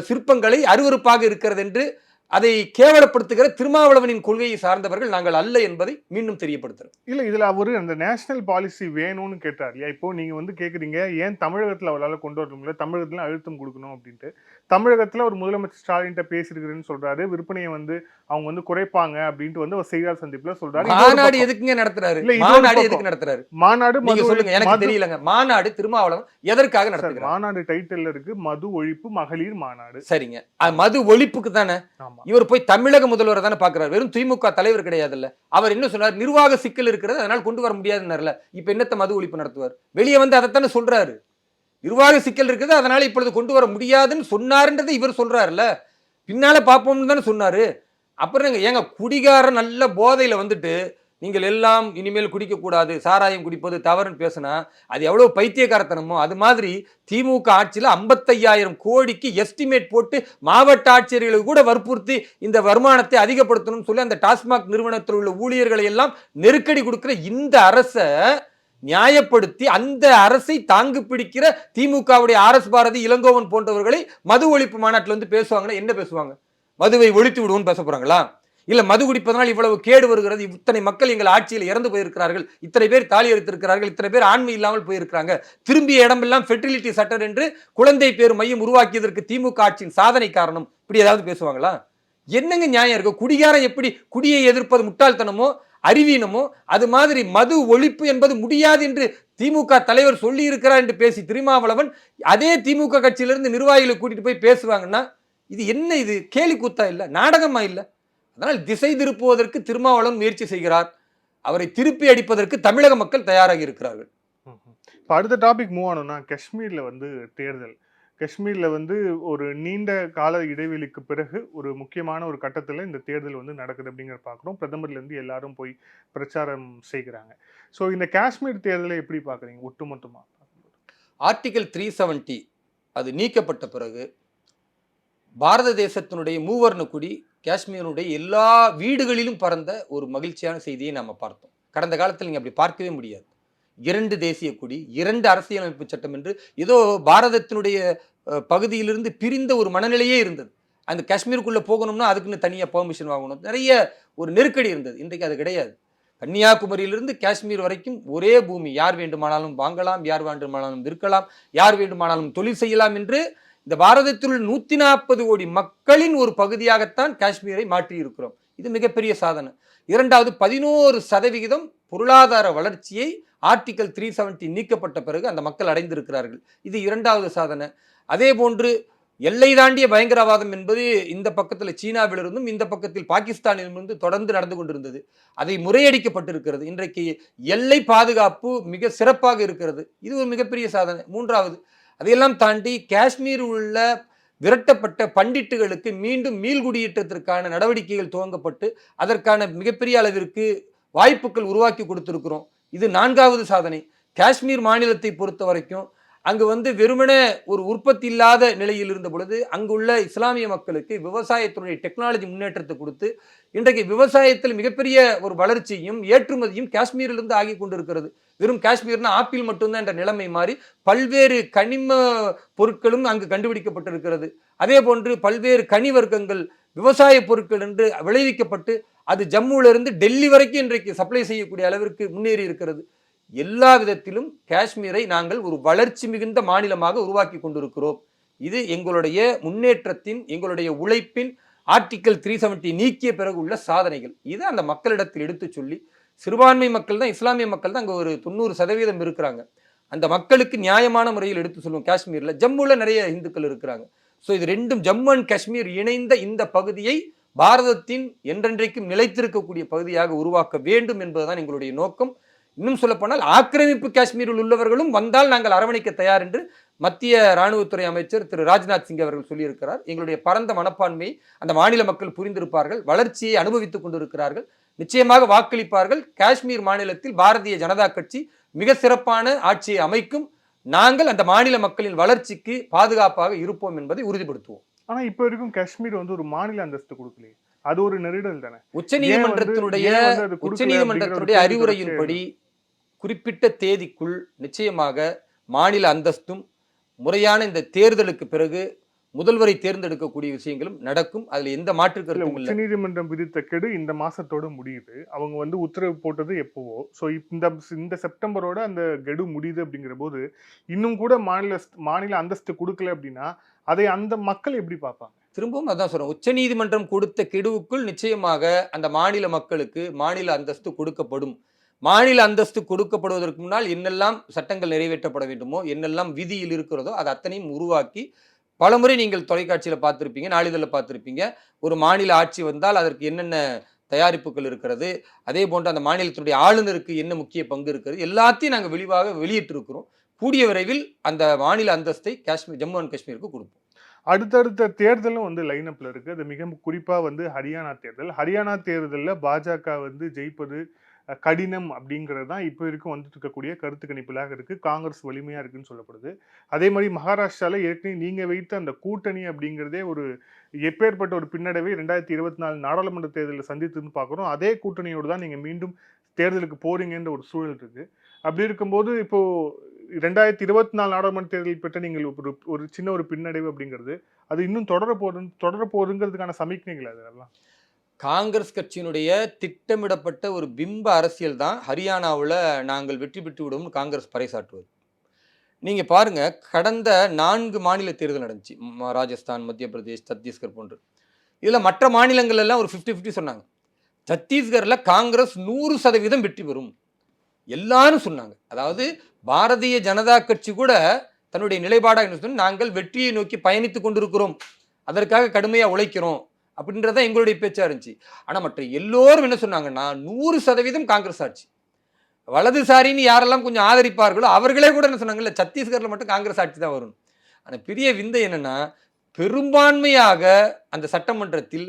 சிற்பங்களை அருவருப்பாக இருக்கிறது என்று அதை கேவலப்படுத்துகிற திருமாவளவனின் கொள்கையை சார்ந்தவர்கள் நாங்கள் அல்ல என்பதை மீண்டும் தெரியப்படுத்துறோம். இல்ல இதுல அவரு அந்த நேஷனல் பாலிசி வேணும்னு கேட்டார். இல்லையா இப்போ நீங்க வந்து கேக்குறீங்க ஏன் தமிழகத்துல அவரால் கொண்டு வர முடியல தமிழகத்துல அழுத்தம் கொடுக்கணும் அப்படின்ட்டு. தமிழகத்துல ஒரு முதலமைச்சர் ஸ்டாலின் பேசியிருக்கிறேன்னு சொல்றாரு. விற்பனையை வந்து அவங்க வந்து குறைப்பாங்க அப்படின்ட்டு வந்து ஒரு செய்தியாளர் சந்திப்புல சொல்றாரு. மாநாடு எதுக்குங்க நடத்துறாரு? மாநாடு. எதுக்கு நடத்துறாரு? மாநாடு நீங்க மது சொல்லுங்க எனக்கு தெரியலங்க. மாநாடு திருமாவளவன் எதற்காக சார், நடத்துகிறார்? மாநாடு டைட்டில் இருக்கு மது ஒழிப்பு மகளிர் மாநாடு. சரிங்க. மது ஒழிப்புக்கு தானே? இவர் போய் தமிழக முதல்வரை தானே பாக்குறாரு வெறும் திமுக தலைவர் கிடையாதுல்ல. அவர் என்ன சொன்னார்? நிர்வாக சிக்கல் இருக்கிறது அதனால கொண்டு வர முடியாதுன்னார்ல. இப்ப என்னத்த மது ஒழிப்பு நடத்துவார்? வெளியே வந்து அதைத்தானே சொல்றாரு. நிர்வாக சிக்கல் இருக்குது அதனால் இப்பொழுது கொண்டு வர முடியாதுன்னு சொன்னாருன்றதை இவர் சொல்கிறாருல்ல பின்னால் பார்ப்போம்னு தானே சொன்னார். அப்புறம் ஏங்க, ஏங்க குடிகாரன் நல்ல போதையில் வந்துட்டு நீங்கள் எல்லாம் இனிமேல் குடிக்கக்கூடாது சாராயம் குடிப்பது தவறுன்னு பேசினா அது எவ்வளோ பைத்தியக்காரத்தனமோ அது மாதிரி திமுக ஆட்சியில் ஐம்பத்தையாயிரம் கோடிக்கு எஸ்டிமேட் போட்டு மாவட்ட ஆட்சியர்களுக்கு கூட வற்புறுத்தி இந்த வருமானத்தை அதிகப்படுத்தணும்னு சொல்லி அந்த டாஸ்மாக் நிறுவனத்தில் உள்ள ஊழியர்களை எல்லாம் நெருக்கடி கொடுக்குற இந்த அரசை நியாயப்படுத்தி அந்த அரசை தாங்கு பிடிக்கிற திமுகவுடைய ஆர் எஸ் பாரதி இளங்கோவன் போன்றவர்களை மது ஒழிப்பு மாநாட்டில் வந்து பேசுவாங்கன்னா என்ன பேசுவாங்க? மதுவை ஒழித்து விடுவோம்னு பேச போறாங்களா? இல்ல மது குடிப்பதனால் இவ்வளவு கேடு வருகிறது இத்தனை மக்கள் எங்கள் ஆட்சியில் இறந்து போயிருக்கிறார்கள் இத்தனை பேர் தாலி எடுத்திருக்கிறார்கள் இத்தனை பேர் ஆண்மை இல்லாமல் போயிருக்கிறாங்க. திரும்பிய இடமெல்லாம் ஃபெர்டிலிட்டி சட்டர் என்று குழந்தை பேர் மையம் உருவாக்கியதற்கு திமுக ஆட்சியின் சாதனை காரணம் இப்படி ஏதாவது பேசுவாங்களா? என்னங்க நியாயம் இருக்கு? குடிகாரம் எப்படி குடியை எதிர்ப்பது முட்டாள்தனமோ அறிவீனமோ அது மாதிரி மது ஒழிப்பு என்பது முடியாது என்று திமுக தலைவர் சொல்லி இருக்கிறார் என்று பேசி திருமாவளவன் அதே திமுக கட்சியிலிருந்து நிர்வாகிகளை கூட்டிட்டு போய் பேசுவாங்கன்னா இது என்ன இது? கேலி கூத்தா இல்லை? நாடகமா இல்லை? அதனால் திசை திருப்புவதற்கு திருமாவளவன் முயற்சி செய்கிறார். அவரை திருப்பி அடிப்பதற்கு தமிழக மக்கள் தயாராகி இருக்கிறார்கள். இப்போ அடுத்த டாபிக் மூவ் ஆனோம்னா காஷ்மீரில் வந்து தேர்தல். காஷ்மீரில் வந்து ஒரு நீண்ட கால இடைவெளிக்கு பிறகு ஒரு முக்கியமான ஒரு கட்டத்தில் இந்த தேர்தல் வந்து நடக்குது அப்படிங்கிற பார்க்குறோம் பிரதமர்லேருந்து எல்லாரும் போய் பிரச்சாரம் செய்கிறாங்க. ஸோ இந்த காஷ்மீர் தேர்தலை எப்படி பார்க்குறீங்க ஒட்டுமொத்தமாக ஆர்டிகல் த்ரீ செவன்ட்டி அது நீக்கப்பட்ட பிறகு பாரத தேசத்தினுடைய மூவர்ண குடி காஷ்மீருடைய எல்லா வீடுகளிலும் பறந்த ஒரு மகிழ்ச்சியான செய்தியை நாம் பார்த்தோம். கடந்த காலத்தில் நீங்கள் அப்படி பார்க்கவே முடியாது. இரண்டு தேசிய கொடி இரண்டு அரசியலமைப்பு சட்டம் என்று ஏதோ பாரதத்தினுடைய பகுதியிலிருந்து பிரிந்த ஒரு மனநிலையே இருந்தது. அந்த காஷ்மீருக்குள்ளே போகணும்னா அதுக்குன்னு தனியாக பெர்மிஷன் வாங்கணும். நிறைய ஒரு நெருக்கடி இருந்தது. இன்றைக்கு அது கிடையாது. கன்னியாகுமரியிலிருந்து காஷ்மீர் வரைக்கும் ஒரே பூமி. யார் வேண்டுமானாலும் வாங்கலாம் யார் வேண்டுமானாலும் விற்கலாம் யார் வேண்டுமானாலும் தொழில் செய்யலாம் என்று இந்த பாரதத்தில் நூற்றி நாற்பது கோடி மக்களின் ஒரு பகுதியாகத்தான் காஷ்மீரை மாற்றி இருக்கிறோம் இது மிகப்பெரிய சாதனை. இரண்டாவது பதினோரு சதவிகிதம் பொருளாதார வளர்ச்சியை ஆர்டிகல் த்ரீ செவன்ட்டி நீக்கப்பட்ட பிறகு அந்த மக்கள் அடைந்திருக்கிறார்கள். இது இரண்டாவது சாதனை. அதே போன்று எல்லை தாண்டிய பயங்கரவாதம் என்பது இந்த பக்கத்தில் சீனாவிலிருந்தும் இந்த பக்கத்தில் பாகிஸ்தானிலிருந்து தொடர்ந்து நடந்து கொண்டிருந்தது. அதை முறையடிக்கப்பட்டிருக்கிறது. இன்றைக்கு எல்லை பாதுகாப்பு மிக சிறப்பாக இருக்கிறது. இது ஒரு மிகப்பெரிய சாதனை. மூன்றாவது அதையெல்லாம் தாண்டி காஷ்மீர் உள்ள விரட்டப்பட்ட பண்டிட்டுகளுக்கு மீண்டும் மீள்குடியேற்றத்திற்கான நடவடிக்கைகள் துவங்கப்பட்டு அதற்கான மிகப்பெரிய அளவிற்கு வாய்ப்புகள் உருவாக்கி கொடுத்துருக்குறோம். இது நான்காவது சாதனை. காஷ்மீர் மாநிலத்தை பொறுத்த வரைக்கும் அங்கு வந்து வெறுமனே ஒரு உற்பத்தி இல்லாத நிலையில் இருந்த பொழுது அங்குள்ள இஸ்லாமிய மக்களுக்கு விவசாயத்தினுடைய டெக்னாலஜி முன்னேற்றத்தை கொடுத்து இன்றைக்கு விவசாயத்தில் மிகப்பெரிய ஒரு வளர்ச்சியும் ஏற்றுமதியும் காஷ்மீரிலிருந்து ஆகி கொண்டிருக்கிறது. வெறும் காஷ்மீர்னா ஆப்பிள் மட்டும்தான் என்ற நிலைமை மாறி பல்வேறு கனிம பொருட்களும் அங்கு கண்டுபிடிக்கப்பட்டிருக்கிறது. அதே போன்று பல்வேறு கனி வர்க்கங்கள் விவசாய பொருட்கள் என்று விளைவிக்கப்பட்டு அது ஜம்முவிலிருந்து டெல்லி வரைக்கும் இன்றைக்கு சப்ளை செய்யக்கூடிய அளவிற்கு முன்னேறி இருக்கிறது. எல்லா விதத்திலும் காஷ்மீரை நாங்கள் ஒரு வளர்ச்சி மிகுந்த மாநிலமாக உருவாக்கி கொண்டிருக்கிறோம். இது எங்களுடைய முன்னேற்றத்தின் எங்களுடைய உழைப்பின் ஆர்டிக்கல் த்ரீ செவன்ட்டி நீக்கிய பிறகு உள்ள சாதனைகள். இதை அந்த மக்களிடத்தில் எடுத்து சொல்லி சிறுபான்மை மக்கள் தான் இஸ்லாமிய மக்கள் தான் அங்கே ஒரு தொண்ணூறு சதவீதம் இருக்கிறாங்க. அந்த மக்களுக்கு நியாயமான முறையில் எடுத்து சொல்லுவோம் காஷ்மீரில். ஜம்முல நிறைய இந்துக்கள் இருக்கிறாங்க. ஸோ இது ரெண்டும் ஜம்மு அண்ட் காஷ்மீர் இணைந்த இந்த பகுதியை பாரதத்தின் என்றென்றைக்கும் நிலைத்திருக்கக்கூடிய பகுதியாக உருவாக்க வேண்டும் என்பதுதான் எங்களுடைய நோக்கம். இன்னும் சொல்லப்போனால் ஆக்கிரமிப்பு காஷ்மீரில் உள்ளவர்களும் வந்தால் நாங்கள் அரவணைக்க தயார் என்று மத்திய ராணுவத்துறை அமைச்சர் திரு ராஜ்நாத் சிங் அவர்கள் சொல்லியிருக்கிறார். எங்களுடைய பரந்த மனப்பான்மையை அந்த மாநில மக்கள் புரிந்திருப்பார்கள் வளர்ச்சியை அனுபவித்துக் கொண்டிருக்கிறார்கள். நிச்சயமாக வாக்களிப்பார்கள். காஷ்மீர் மாநிலத்தில் பாரதிய ஜனதா கட்சி மிக சிறப்பான ஆட்சியை அமைக்கும். நாங்கள் அந்த மாநில மக்களின் வளர்ச்சிக்கு பாதுகாப்பாக இருப்போம் என்பதை உறுதிப்படுத்துவோம். ஆனா இப்போ வரைக்கும் காஷ்மீர் வந்து ஒரு மாநில அந்தஸ்து கொடுக்கலையே. அது ஒரு நெருடல் தானே? உச்ச நீதிமன்றத்தினுடைய உச்ச நீதிமன்றத்தினுடைய அறிவுரையின்படி குறிப்பிட்ட தேதிக்குள் நிச்சயமாக மாநில அந்தஸ்தும் முறையான இந்த தேர்தலுக்கு பிறகு முதல்வரை தேர்ந்தெடுக்கக்கூடிய விஷயங்களும் நடக்கும். அதுல எந்த மாற்று கருத்தும் இல்லை. உச்சநீதிமன்றம் விதித்த கெடு இந்த மாசத்தோட முடியுது. அவங்க வந்து உத்தரவு போட்டது எப்பவோ. ஸோ இந்த இந்த செப்டம்பரோட அந்த கெடு முடியுது அப்படிங்கிற போது இன்னும் கூட மாநில மாநில அந்தஸ்து கொடுக்கல அப்படின்னா அதை அந்த மக்கள் எப்படி பார்ப்பாங்க? திரும்பவும் அதான் சொல்றேன். உச்சநீதிமன்றம் கொடுத்த கெடுவுக்குள் நிச்சயமாக அந்த மாநில மக்களுக்கு மாநில அந்தஸ்து கொடுக்கப்படும். மாநில அந்தஸ்து கொடுக்கப்படுவதற்கு முன்னால் என்னெல்லாம் சட்டங்கள் நிறைவேற்றப்பட வேண்டுமோ என்னெல்லாம் விதியில் இருக்கிறதோ அது அத்தனையும் உருவாக்கி பலமுறை நீங்கள் தொலைக்காட்சியில் பார்த்துருப்பீங்க நாளிதழில் பார்த்துருப்பீங்க. ஒரு மாநில ஆட்சி வந்தால் அதற்கு என்னென்ன தயாரிப்புகள் இருக்கிறது அதே போன்று அந்த மாநிலத்தினுடைய ஆளுநருக்கு என்ன முக்கிய பங்கு இருக்கிறது எல்லாத்தையும் நாங்கள் விரிவாக வெளியிட்டிருக்கிறோம். கூடிய விரைவில் அந்த மாநில அந்தஸ்தை காஷ்மீர் ஜம்மு அண்ட் காஷ்மீருக்கு கொடுப்போம். அடுத்தடுத்த தேர்தலும் வந்து லைன்அப்பில் இருக்குது அது மிக குறிப்பாக வந்து ஹரியானா தேர்தல். ஹரியானா தேர்தலில் பாஜக வந்து ஜெயிப்பது கடினம் அப்படிங்கிறது தான் இப்போ வரைக்கும் வந்துட்டு இருக்கக்கூடிய கருத்து கணிப்புலாக இருக்குது காங்கிரஸ் வலிமையாக இருக்குன்னு சொல்லப்படுது. அதே மாதிரி மகாராஷ்டிராவில் ஏற்கனவே நீங்கள் வைத்த அந்த கூட்டணி அப்படிங்கிறதே ஒரு எப்பேற்பட்ட ஒரு பின்னடைவை ரெண்டாயிரத்தி இருபத்தி நாலு நாடாளுமன்ற தேர்தலில் சந்தித்துன்னு பார்க்குறோம். அதே கூட்டணியோடு தான் நீங்கள் மீண்டும் தேர்தலுக்கு போகிறீங்கன்ற ஒரு சூழல் இருக்குது அப்படி இருக்கும்போது இப்போது ரெண்டாயிரத்தி இருபத்தி நாலு நாடாளுமன்ற தேர்தலில் பெற்ற நீங்கள் ஒரு ஒரு சின்ன ஒரு பின்னடைவு அப்படிங்கிறது அது இன்னும் தொடர போகுது தொடர போகுதுங்கிறதுக்கான சமிக்ஞைகள் அதெல்லாம். காங்கிரஸ் கட்சியினுடைய திட்டமிடப்பட்ட ஒரு பிம்ப அரசியல் தான் ஹரியானாவில் நாங்கள் வெற்றி பெற்று விடுவோம்னு காங்கிரஸ் பறைசாற்றுவது. நீங்கள் பாருங்க கடந்த நான்கு மாநில தேர்தல் நடந்துச்சு. ராஜஸ்தான் மத்திய பிரதேஷ் சத்தீஸ்கர் போன்று. இதில் மற்ற மாநிலங்கள் எல்லாம் ஒரு 50 50 சொன்னாங்க. சத்தீஸ்கரில் காங்கிரஸ் நூறு சதவீதம் வெற்றி பெறும். எல்லாரும் சொன்னாங்க. அதாவது பாரதிய ஜனதா கட்சி கூட தன்னுடைய நிலைப்பாடாக என்ன சொன்னா, நாங்கள் வெற்றியை நோக்கி பயணித்துக் கொண்டிருக்கிறோம். அதற்காக கடுமையாக உழைக்கிறோம். அப்படின்றத எங்களுடைய பேச்சாக இருந்துச்சு. ஆனால் மற்ற எல்லோரும் என்ன சொன்னாங்கன்னா நூறு சதவீதம் காங்கிரஸ் ஆட்சி. வலதுசாரின்னு யாரெல்லாம் கொஞ்சம் ஆதரிப்பார்களோ அவர்களே கூட என்ன சொன்னாங்கல்ல சத்தீஸ்கரில் மட்டும் காங்கிரஸ் ஆட்சி தான் வரும். ஆனால் பெரிய விந்தை என்னென்னா பெரும்பான்மையாக அந்த சட்டமன்றத்தில்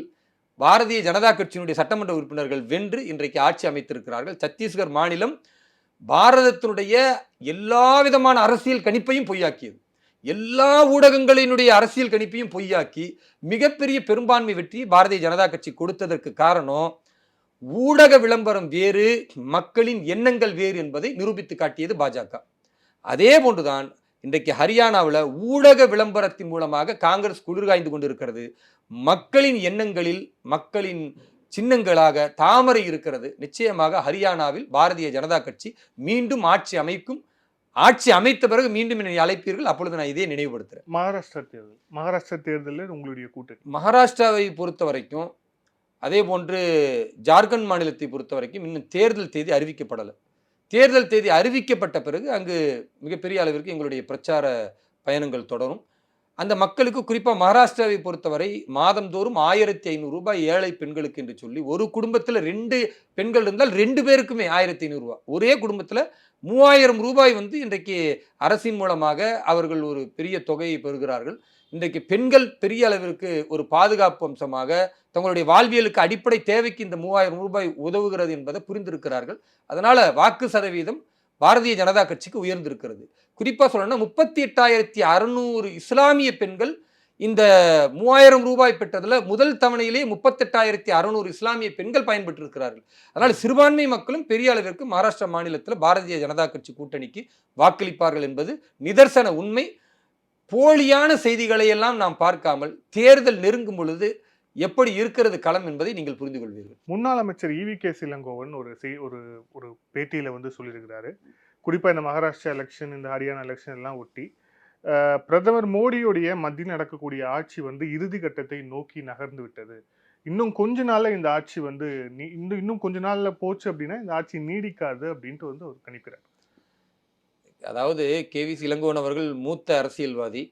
பாரதிய ஜனதா கட்சியினுடைய சட்டமன்ற உறுப்பினர்கள் வென்று இன்றைக்கு ஆட்சி அமைத்திருக்கிறார்கள். சத்தீஸ்கர் மாநிலம் பாரதத்தினுடைய எல்லா விதமான அரசியல் கணிப்பையும் பொய்யாக்கியது. எல்லா ஊடகங்களினுடைய அரசியல் கணிப்பையும் பொய்யாக்கி மிகப்பெரிய பெரும்பான்மை வெற்றி பாரதிய ஜனதா கட்சி கொடுத்ததற்கு காரணம் ஊடக விளம்பரம் வேறு மக்களின் எண்ணங்கள் வேறு என்பதை நிரூபித்து காட்டியது பாஜக. அதே போன்றுதான் இன்றைக்கு ஹரியானாவில் ஊடக விளம்பரத்தின் மூலமாக காங்கிரஸ் குளிர்காய்ந்து கொண்டிருக்கிறது. மக்களின் எண்ணங்களில் மக்களின் சின்னங்களாக தாமரை இருக்கிறது. நிச்சயமாக ஹரியானாவில் பாரதிய ஜனதா கட்சி மீண்டும் ஆட்சி அமைக்கும் ஆட்சி அமைத்த பிறகு மீண்டும் என்னை அழைப்பீர்கள் அப்பொழுது நான் இதே நினைவுபடுத்துறேன். மகாராஷ்டிரா தேர்தல். மகாராஷ்டிரா தேர்தலில் உங்களுடைய கூட்டணி. மகாராஷ்டிராவை பொறுத்த வரைக்கும் அதே போன்று ஜார்க்கண்ட் மாநிலத்தை பொறுத்த வரைக்கும் இன்னும் தேர்தல் தேதி அறிவிக்கப்படலை. தேர்தல் தேதி அறிவிக்கப்பட்ட பிறகு அங்கு மிகப்பெரிய அளவிற்கு எங்களுடைய பிரச்சார பயணங்கள் தொடரும். அந்த மக்களுக்கு குறிப்பாக மகாராஷ்டிராவை பொறுத்தவரை மாதந்தோறும் ஆயிரத்தி ஐநூறு ரூபாய் ஏழை பெண்களுக்கு என்று சொல்லி ஒரு குடும்பத்தில் ரெண்டு பெண்கள் இருந்தால் ரெண்டு பேருக்குமே ஆயிரத்தி ஐநூறுரூவா ஒரே குடும்பத்தில் மூவாயிரம் ரூபாய் வந்து இன்றைக்கு அரசின் மூலமாக அவர்கள் ஒரு பெரிய தொகையை பெறுகிறார்கள். இன்றைக்கு பெண்கள் பெரிய அளவிற்கு ஒரு பாதுகாப்பு அம்சமாக தங்களுடைய வாழ்வியலுக்கு அடிப்படை தேவைக்கு இந்த மூவாயிரம் ரூபாய் உதவுகிறது என்பதை புரிந்திருக்கிறார்கள். அதனால் வாக்கு சதவீதம் பாரதிய ஜனதா கட்சிக்கு உயர்ந்திருக்கிறது. குறிப்பாக சொல்லணும்னா முப்பத்தி எட்டாயிரத்தி அறுநூறு இஸ்லாமிய பெண்கள் இந்த மூவாயிரம் ரூபாய் பெற்றதில் முதல் தவணையிலே முப்பத்தெட்டாயிரத்தி அறுநூறு இஸ்லாமிய பெண்கள் பயன்பெற்றிருக்கிறார்கள். அதனால் சிறுபான்மை மக்களும் பெரிய அளவிற்கு மகாராஷ்டிரா மாநிலத்தில் பாரதிய ஜனதா கட்சி கூட்டணிக்கு வாக்களிப்பார்கள் என்பது நிதர்சன உண்மை. போலியான செய்திகளை எல்லாம் நாம் பார்க்காமல் தேர்தல் நெருங்கும் பொழுது எப்படி இருக்கிறது களம் என்பதை நீங்கள் புரிந்து கொள்வீர்கள். முன்னாள் அமைச்சர் இவி கே சிலங்கோவன் ஒரு ஒரு ஒரு பேட்டியில் வந்து சொல்லியிருக்கிறாரு. குறிப்பாக இந்த மகாராஷ்டிரா எலெக்ஷன் இந்த ஹரியானா எலெக்ஷன் எல்லாம் ஒட்டி பிரதமர் மோடியுடைய மத்தியில் நடக்கக்கூடிய ஆட்சி வந்து இறுதி கட்டத்தை நோக்கி நகர்ந்து விட்டது. இன்னும் கொஞ்ச நாள்ல இந்த ஆட்சி வந்து இன்னும் இன்னும் கொஞ்ச நாள்ல போச்சு அப்படின்னா இந்த ஆட்சி நீடிக்காது அப்படின்ட்டு வந்து அவர் கணிக்கிறார். அதாவது கே வி இளங்கோவன் அவர்கள் மூத்த அரசியல்வாதி.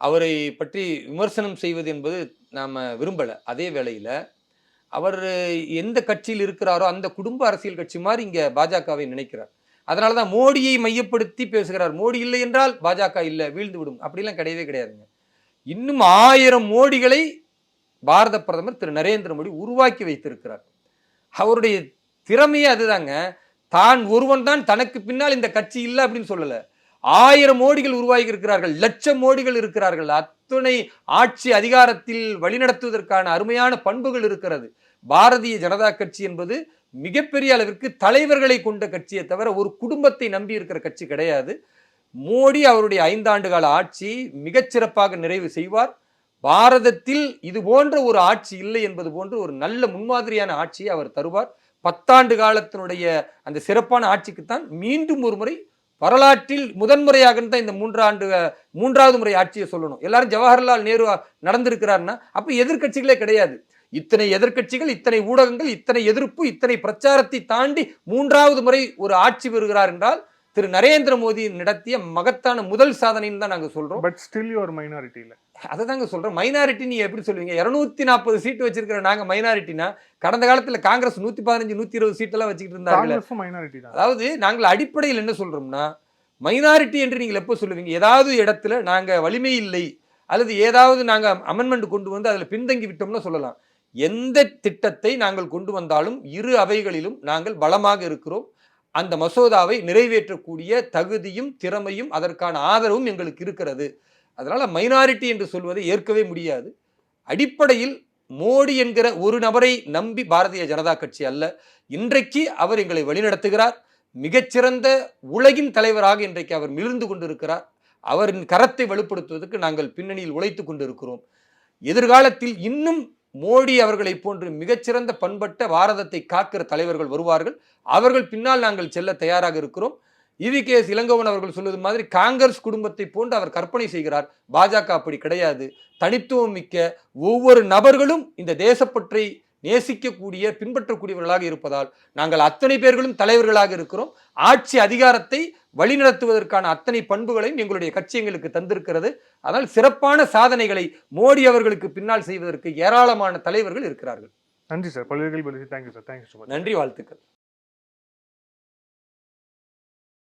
அவரை பற்றி விமர்சனம் செய்வது என்பது நாம் விரும்பலை. அதே வேளையில் அவர் எந்த கட்சியில் இருக்கிறாரோ அந்த குடும்ப அரசியல் கட்சி மாதிரி இங்கே பாஜகவை நினைக்கிறார். அதனால தான் மோடியை மையப்படுத்தி பேசுகிறார். மோடி இல்லை என்றால் பாஜக இல்லை வீழ்ந்து விடும். அப்படிலாம் கிடையவே கிடையாதுங்க. இன்னும் ஆயிரம் மோடிகளை பாரத பிரதமர் திரு நரேந்திர மோடி உருவாக்கி வைத்திருக்கிறார். அவருடைய திறமையே அதுதாங்க. தான் ஒருவன் தான் தனக்கு பின்னால் இந்த கட்சி இல்லை அப்படின்னு சொல்லலை. ஆயிரம் மோடிகள் உருவாகி இருக்கிறார்கள் லட்சம் மோடிகள் இருக்கிறார்கள். அத்துணை ஆட்சி அதிகாரத்தில் வழிநடத்துவதற்கான அருமையான பண்புகள் இருக்கிறது. பாரதிய ஜனதா கட்சி என்பது மிகப்பெரிய அளவிற்கு தலைவர்களை கொண்ட கட்சியை தவிர ஒரு குடும்பத்தை நம்பி இருக்கிற கட்சி கிடையாது. மோடி அவருடைய ஐந்தாண்டு கால ஆட்சி மிகச்சிறப்பாக நிறைவு செய்வார். பாரதத்தில் இது போன்ற ஒரு ஆட்சி இல்லை என்பது போன்று ஒரு நல்ல முன்மாதிரியான ஆட்சியை அவர் தருவார். பத்தாண்டு காலத்தினுடைய அந்த சிறப்பான ஆட்சிக்குத்தான் மீண்டும் ஒரு முறை வரலாற்றில் முதன்முறையாக தான் இந்த மூன்றாண்டு மூன்றாவது முறை ஆட்சியை சொல்லணும். எல்லாரும் ஜவஹர்லால் நேரு நடந்திருக்கிறாருன்னா அப்போ எதிர்க்கட்சிகளே கிடையாது. இத்தனை எதிர்க்கட்சிகள் இத்தனை ஊடகங்கள் இத்தனை எதிர்ப்பு இத்தனை பிரச்சாரத்தை தாண்டி மூன்றாவது முறை ஒரு ஆட்சி பெறுகிறார் என்றால் திரு நரேந்திர மோடி நடத்திய மகத்தான முதல் சாதனைன்னு தான் நாங்க சொல்றோம். பட் ஸ்டில் யுவர் மைனாரிட்டியில அதை தாங்க சொல்றேன் மைனாரிட்டி நீங்க எப்படி சொல்லுவீங்க இருநூத்தி நாற்பது சீட்டு வச்சிருக்கிற நாங்க மைனாரிட்டினா கடந்த காலத்துல காங்கிரஸ் நூத்தி பதினஞ்சு நூத்தி இருபது சீட்டெல்லாம் வச்சுக்கிட்டு இருந்தாங்க மைனாரிட்டி தான். அதாவது நாங்கள் அடிப்படையில் என்ன சொல்றோம்னா மைனாரிட்டி என்று நீங்கள் எப்போ சொல்லுவீங்க? ஏதாவது இடத்துல நாங்க வலிமை இல்லை அல்லது ஏதாவது நாங்க அமெண்ட்மெண்ட் கொண்டு வந்து அதுல பின்தங்கி விட்டோம்னு சொல்லலாம். எந்த திட்டத்தை நாங்கள் கொண்டு வந்தாலும் இரு அவைகளிலும் நாங்கள் பலமாக இருக்கிறோம். அந்த மசோதாவை நிறைவேற்றக்கூடிய தகுதியும் திறமையும் அதற்கான ஆதரவும் எங்களுக்கு இருக்கிறது. அதனால் மைனாரிட்டி என்று சொல்வதை ஏற்கவே முடியாது. அடிப்படையில் மோடி என்கிற ஒரு நபரை நம்பி பாரதிய ஜனதா கட்சி அல்ல. இன்றைக்கு அவர் எங்களை வழிநடத்துகிறார். மிகச்சிறந்த உலகின் தலைவராக இன்றைக்கு அவர் மிளிர்ந்து கொண்டிருக்கிறார். அவரின் கரத்தை வலுப்படுத்துவதற்கு நாங்கள் பின்னணியில் உழைத்து கொண்டிருக்கிறோம். எதிர்காலத்தில் இன்னும் மோடி அவர்களை போன்று மிகச்சிறந்த பண்பட்ட பாரதத்தை காக்கிற தலைவர்கள் வருவார்கள். அவர்கள் பின்னால் நாங்கள் செல்ல தயாராக இருக்கிறோம். E V K. எஸ். இளங்கோவன் அவர்கள் சொல்வது மாதிரி காங்கிரஸ் குடும்பத்தை போன்று அவர் கற்பனை செய்கிறார். பாஜக அப்படி கிடையாது. தனித்துவம் மிக்க ஒவ்வொரு நபர்களும் இந்த தேசப்பற்றை நேசிக்கக்கூடிய பின்பற்றக்கூடியவர்களாக இருப்பதால் நாங்கள் அத்தனை பேர்களும் தலைவர்களாக இருக்கிறோம். ஆட்சி அதிகாரத்தை வழிநடத்துவதற்கான அத்தனை பண்புகளையும் எங்களுடைய கட்சி எங்களுக்கு தந்திருக்கிறது. அதனால் சிறப்பான சாதனைகளை மோடி அவர்களுக்கு பின்னால் செய்வதற்கு ஏராளமான தலைவர்கள் இருக்கிறார்கள். நன்றி சார். பல்வேறு தேங்க்யூ சார் தேங்க்யூ நன்றி வாழ்த்துக்கள்.